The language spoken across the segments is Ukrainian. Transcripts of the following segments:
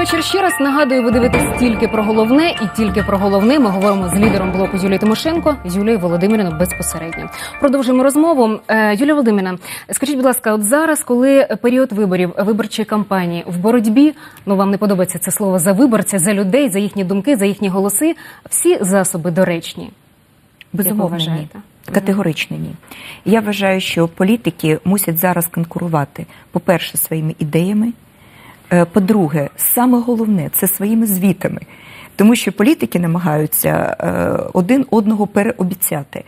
вечір ще раз. Нагадую, ви дивитесь тільки про головне і тільки про головне. Ми говоримо з лідером блоку Юлією Тимошенко Юлією Володимирівною безпосередньо. Продовжуємо розмову. Е, Юлія Володимирівна, скажіть, будь ласка, от зараз, коли період виборів, виборчої кампанії в боротьбі, ну вам не подобається це слово за виборця, за людей, за їхні думки, за їхні голоси, всі засоби доречні. Безумовно, ні. Категорично ні. Я вважаю, що політики мусять зараз конкурувати, по-перше, своїми ідеями. Е, По-друге, саме головне це своїми звітами, тому що політики намагаються е, один одного переобіцяти.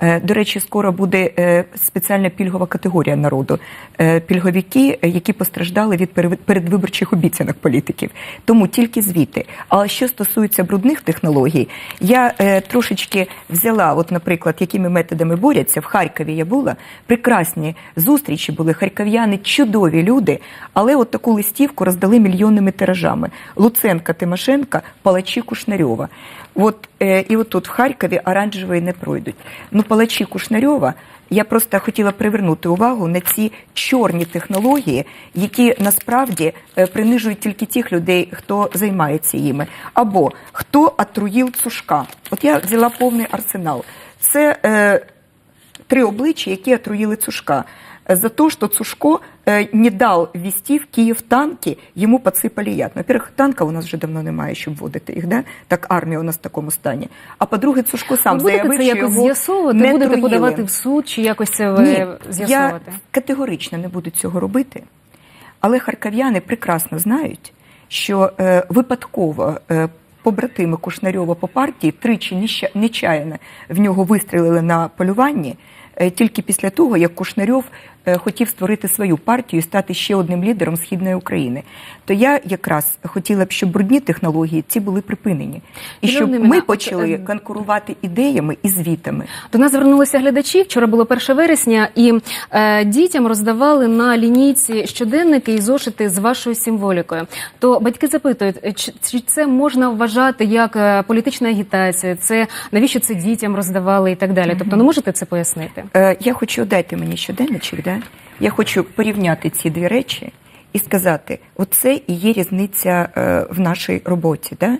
Е, До речі, скоро буде е, спеціальна пільгова категорія народу е, пільговики, які постраждали від передвиборчих обіцянок політиків. Тому тільки звіти. Але що стосується брудних технологій, я трошечки взяла, от, наприклад, якими методами борються. В Харкові я була прекрасні зустрічі були. Харків'яни чудові люди, але от таку листівку роздали мільйонними тиражами. Луценка, Тимошенка, палачі Кушнарьова. От і от тут в Харкові оранжевої не пройдуть. Ну, палачі Кушнарьова. Я просто хотіла привернути увагу на ці чорні технології, які насправді е, принижують тільки тих людей, хто займається їми. Або хто отруїв цушка. От я взяла повний арсенал. Це е, три обличчя, які отруїли Цушка Э, За то, что Цушко э, не дал ввести в Київ танки, йому подсипали яд. Ну, Во-первых, танків у нас вже давно немає, щоб вводити їх, да? так армія у нас в такому стані. А по-друге, Цушко сам Ви будете заявив, це що якось його з'ясовувати, не будете труїли. подавати в суд чи якось це ви Ні, я з'ясовувати? категорично не буду цього робити, але харків'яни прекрасно знають, що е, випадково е, побратими Кушнарьова по партії тричі неща- нечаянно в нього вистрілили на полюванні. е, Тільки після того, як Кушнарьов е, хотів створити свою партію і стати ще одним лідером східної України, то я якраз хотіла б, щоб брудні технології ці були припинені, і щоб ми почали е, конкурувати ідеями і звітами. До нас звернулися глядачі. Вчора було 1 вересня, і е, дітям роздавали на лінійці щоденники і зошити з вашою символікою. То батьки запитують, чи, чи це можна вважати як політична агітація? Це навіщо це дітям роздавали і так далі? Тобто, не можете це пояснити? Е, Я хочу дайте мені щоденничок, да? я хочу порівняти ці дві речі і сказати: оце і є різниця е, в нашій роботі. Да?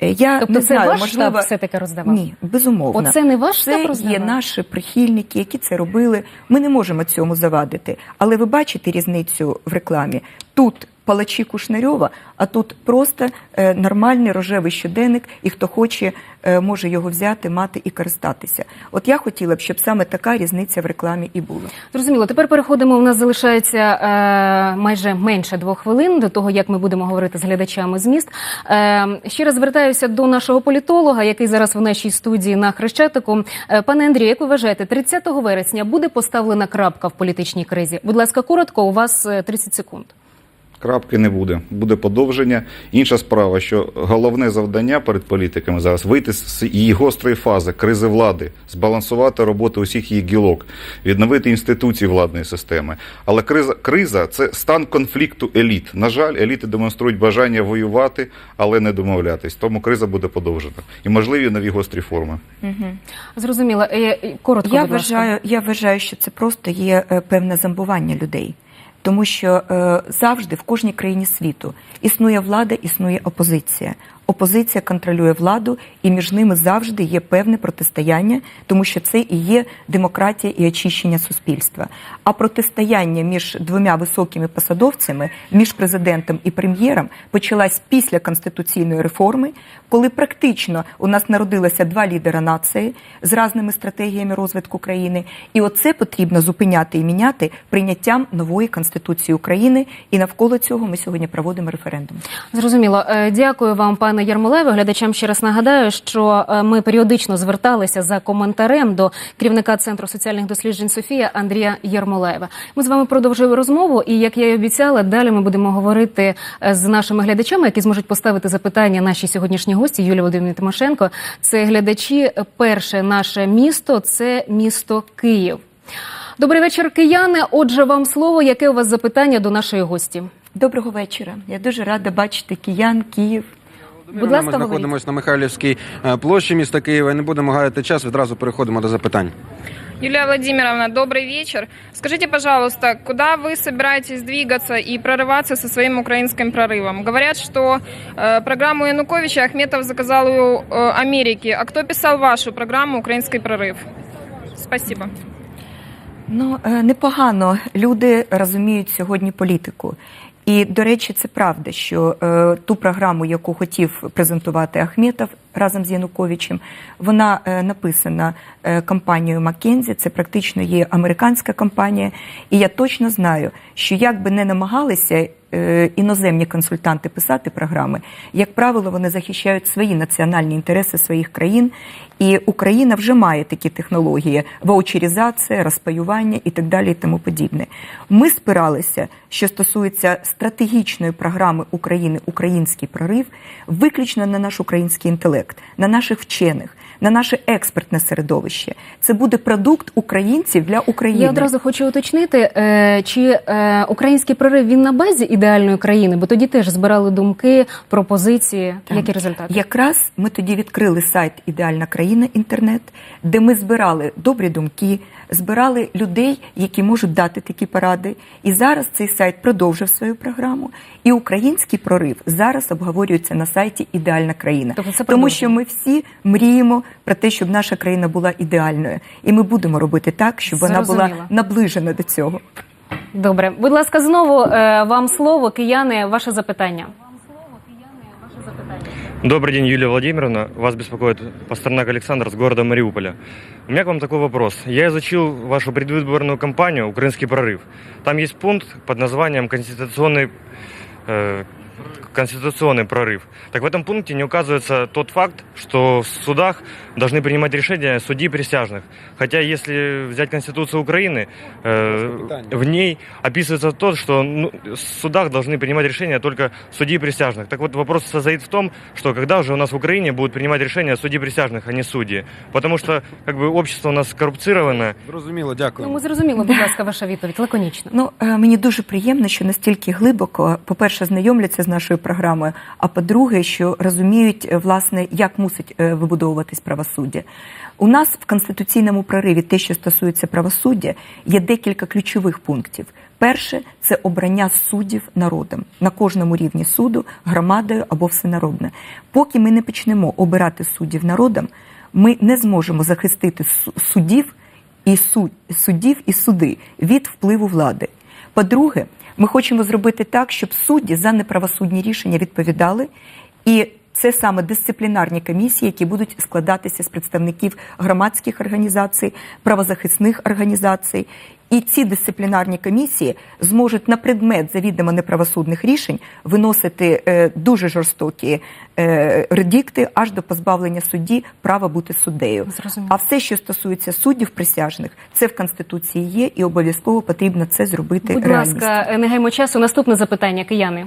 Е, Я Тобто не це знаю, ваш можливо, штаб все-таки роздавав? Ні, безумовно. Оце не ваш Це штаб є наші прихильники, які це робили. Ми не можемо цьому завадити. Але ви бачите різницю в рекламі? Тут палачі Кушнарьова, а тут просто е, нормальний рожевий щоденник, і хто хоче, е, може його взяти, мати і користатися. От я хотіла б, щоб саме така різниця в рекламі і була. Зрозуміло. Тепер переходимо. У нас залишається е, майже менше двох хвилин до того, як ми будемо говорити з глядачами з міст. Е, ще раз звертаюся до нашого політолога, який зараз в нашій студії на Хрещатику. Е, пане Андрію, як ви вважаєте, 30 вересня буде поставлена крапка в політичній кризі? Будь ласка, коротко, у вас е, 30 секунд. Крапки не буде, буде подовження. Інша справа, що головне завдання перед політиками зараз вийти з її гострої фази, кризи влади, збалансувати роботу усіх її гілок, відновити інституції владної системи. Але криза, криза це стан конфлікту еліт. На жаль, еліти демонструють бажання воювати, але не домовлятись. Тому криза буде подовжена і можливі нові гострі форми. Зрозуміло. Е, коротко, Я будь ласка. вважаю, я вважаю, що це просто є е, певне зомбування людей. Тому що е, завжди в кожній країні світу існує влада, існує опозиція. Опозиція контролює владу, і між ними завжди є певне протистояння, тому що це і є демократія і очищення суспільства. А протистояння між двома високими посадовцями, між президентом і прем'єром, почалась після конституційної реформи, коли практично у нас народилося два лідера нації з різними стратегіями розвитку країни. І оце потрібно зупиняти і міняти прийняттям нової конституції України. І навколо цього ми сьогодні проводимо референдум. Зрозуміло. Е, Дякую вам, пане Ярмолеве. Глядачам ще раз нагадаю, що е, ми періодично зверталися за коментарем до керівника центру соціальних досліджень Софія Андрія Ярмолева. Ми з вами продовжуємо розмову, і як я й обіцяла, далі ми будемо говорити е, з нашими глядачами, які зможуть поставити запитання нашій сьогоднішній гості Юлії Володимирівні Тимошенко. Це глядачі. Перше наше місто це місто Київ. Добрий вечір, кияни. Отже, вам слово. Яке у вас запитання до нашої гості? Доброго вечора. Я дуже рада бачити киян, Київ. Будь ласка, ми знаходимося на Михайлівській е, площі міста Києва. і Не будемо гаяти час. Відразу переходимо до запитань. Юлия Владимировна, добрый вечер. Скажите, пожалуйста, куда вы собираетесь двигаться и прорываться со своим украинским прорывом? Говорят, что э, программу Януковича Ахметов заказал у э, Америки. А кто писал вашу программу «Украинский прорыв»? Спасибо. Ну, е, непогано люди розуміють сьогодні політику. і, до речі, це правда, що е, ту програму, яку хотів презентувати Ахметов разом з Януковичем, вона е, написана е, компанією Маккензі. Це практично є американська компанія. І я точно знаю, що як би не намагалися іноземні консультанти писати програми, як правило, вони захищають свої національні інтереси своїх країн. І Україна вже має такі технології: ваучерізація, розпаювання і так далі, і тому подібне. Ми спиралися, що стосується стратегічної програми України Український прорив, виключно на наш український інтелект, на наших вчених, на наше експертне середовище. Це буде продукт українців для України. Я одразу хочу уточнити, е, чи е, український прорив він на базі ідеальної країни, бо тоді теж збирали думки, пропозиції. Так. Які результати? Якраз ми тоді відкрили сайт Ідеальна країна інтернет, де ми збирали добрі думки, збирали людей, які можуть дати такі поради. І зараз цей сайт продовжив свою програму. І український прорив зараз обговорюється на сайті Ідеальна країна. Тобто це Тому що ми всі мріємо про те, щоб наша країна була ідеальною, і ми будемо робити так, щоб вона була наближена до цього. Добре, будь ласка, знову е, вам слово, кияни, ваше запитання. Добрый день, Юлия Владимировна. Вас беспокоит Пастернак Александр с города Мариуполя. У меня к вам такой вопрос. Я изучил вашу предвыборную кампанию «Украинский прорыв». Там есть пункт под названием «Конституционный, э, конституционный прорыв». Так в этом пункте не указывается тот факт, что в судах должны принимать решения судьи присяжных. Хотя если взять Конституцию Украины, э, в ней описывается то, что ну, в судах должны принимать решения только судьи присяжных. Так вот, вопрос состоит в том, что когда уже у нас в Украине будут принимать решения судьи присяжных, а не судьи. Потому что как бы общество у нас коррупцировано, Зрозуміло, дякую. Ну, ми зрозуміли, будь ласка, ваша відповідь лаконічно. Ну, е, мені дуже приємно, що настільки глибоко, по-перше, знайомляться з нашою програмою, а по-друге, що розуміють, е, власне, як мусить е, вибудовуватись правосуддя. У нас в конституційному прориві, те, що стосується правосуддя, є декілька ключових пунктів. Перше це обрання суддів народом на кожному рівні суду, громадою або всенародне. Поки ми не почнемо обирати суддів народом, ми не зможемо захистити су- суддів і суддів і суди від впливу влади. По-друге, ми хочемо зробити так, щоб судді за неправосудні рішення відповідали, і це саме дисциплінарні комісії, які будуть складатися з представників громадських організацій, правозахисних організацій. І ці дисциплінарні комісії зможуть на предмет завідомо неправосудних рішень виносити е, дуже жорстокі е, редикти аж до позбавлення судді права бути суддею. Зрозуміло. А все, що стосується суддів присяжних, це в конституції є, і обов'язково потрібно це зробити Будь реальністю. ласка, е, не гаймо часу. Наступне запитання, кияни.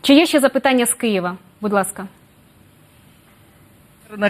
Чи є ще запитання з Києва? Будь ласка.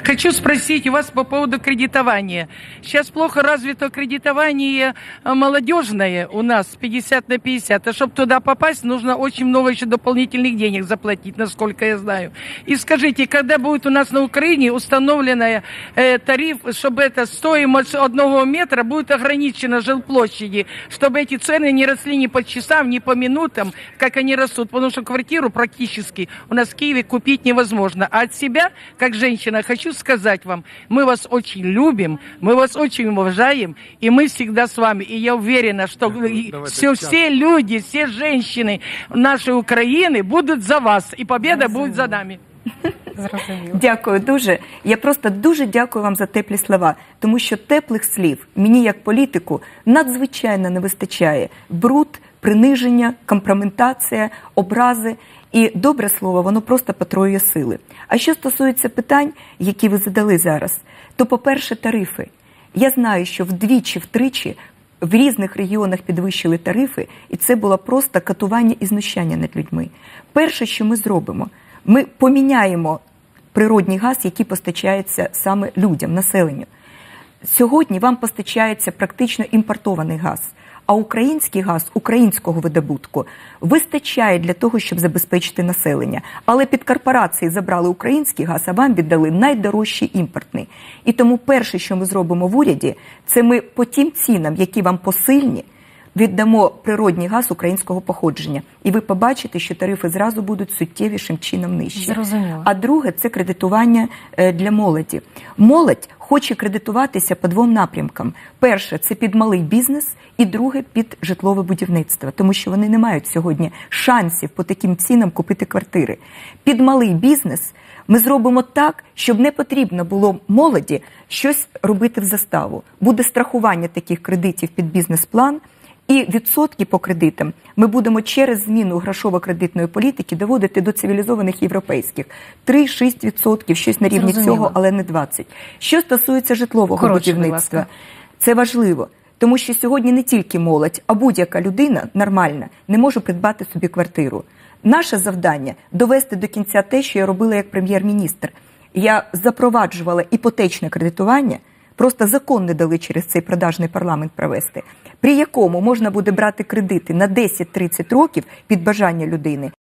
Хочу спросить у вас по поводу кредитования. Сейчас плохо развито кредитование э, молодежное у нас 50 на 50. А чтобы туда попасть, нужно очень много еще дополнительных денег заплатить, насколько я знаю. И скажите, когда будет у нас на Украине установленная э, тариф, чтобы эта стоимость одного метра будет ограничена жилплощади, чтобы эти цены не росли ни по часам, ни по минутам, как они растут. Потому что квартиру практически у нас в Киеве купить невозможно. А от себя, как женщина, хочу сказать вам, мы вас очень любим, мы вас очень уважаем, и мы всегда с вами. И я уверена, что и Давайте все, сейчас. все люди, все женщины нашей Украины будут за вас, и победа будет за нами. Зрозуміло. Дякую дуже. Я просто дуже дякую вам за теплі слова, тому що теплих слів мені, як політику, надзвичайно не вистачає. Бруд, приниження, компрометація, образи. І добре слово, воно просто потроює сили. А що стосується питань, які ви задали зараз, то, по-перше, тарифи. Я знаю, що вдвічі, втричі в різних регіонах підвищили тарифи, і це було просто катування і знущання над людьми. Перше, що ми зробимо, ми поміняємо природній газ, який постачається саме людям, населенню. Сьогодні вам постачається практично імпортований газ. А український газ українського видобутку вистачає для того, щоб забезпечити населення. Але під корпорації забрали український газ, а вам віддали найдорожчий імпортний. І тому перше, що ми зробимо в уряді, це ми по тим цінам, які вам посильні, віддамо природній газ українського походження. І ви побачите, що тарифи зразу будуть суттєвішим чином нижче. Зрозуміло. А друге це кредитування е, для молоді. Молодь хоче кредитуватися по двом напрямкам: перше це під малий бізнес, і друге під житлове будівництво, тому що вони не мають сьогодні шансів по таким цінам купити квартири. Під малий бізнес ми зробимо так, щоб не потрібно було молоді щось робити в заставу. Буде страхування таких кредитів під бізнес-план. І відсотки по кредитам ми будемо через зміну грошово-кредитної політики доводити до цивілізованих європейських 3-6 відсотків, щось на рівні Зрозуміло. цього, але не 20. Що стосується житлового Коротше, будівництва, це важливо, тому що сьогодні не тільки молодь, а будь-яка людина нормальна не може придбати собі квартиру. Наше завдання довести до кінця те, що я робила як прем'єр-міністр. Я запроваджувала іпотечне кредитування. Просто закон не дали через цей продажний парламент провести, при якому можна буде брати кредити на 10-30 років під бажання людини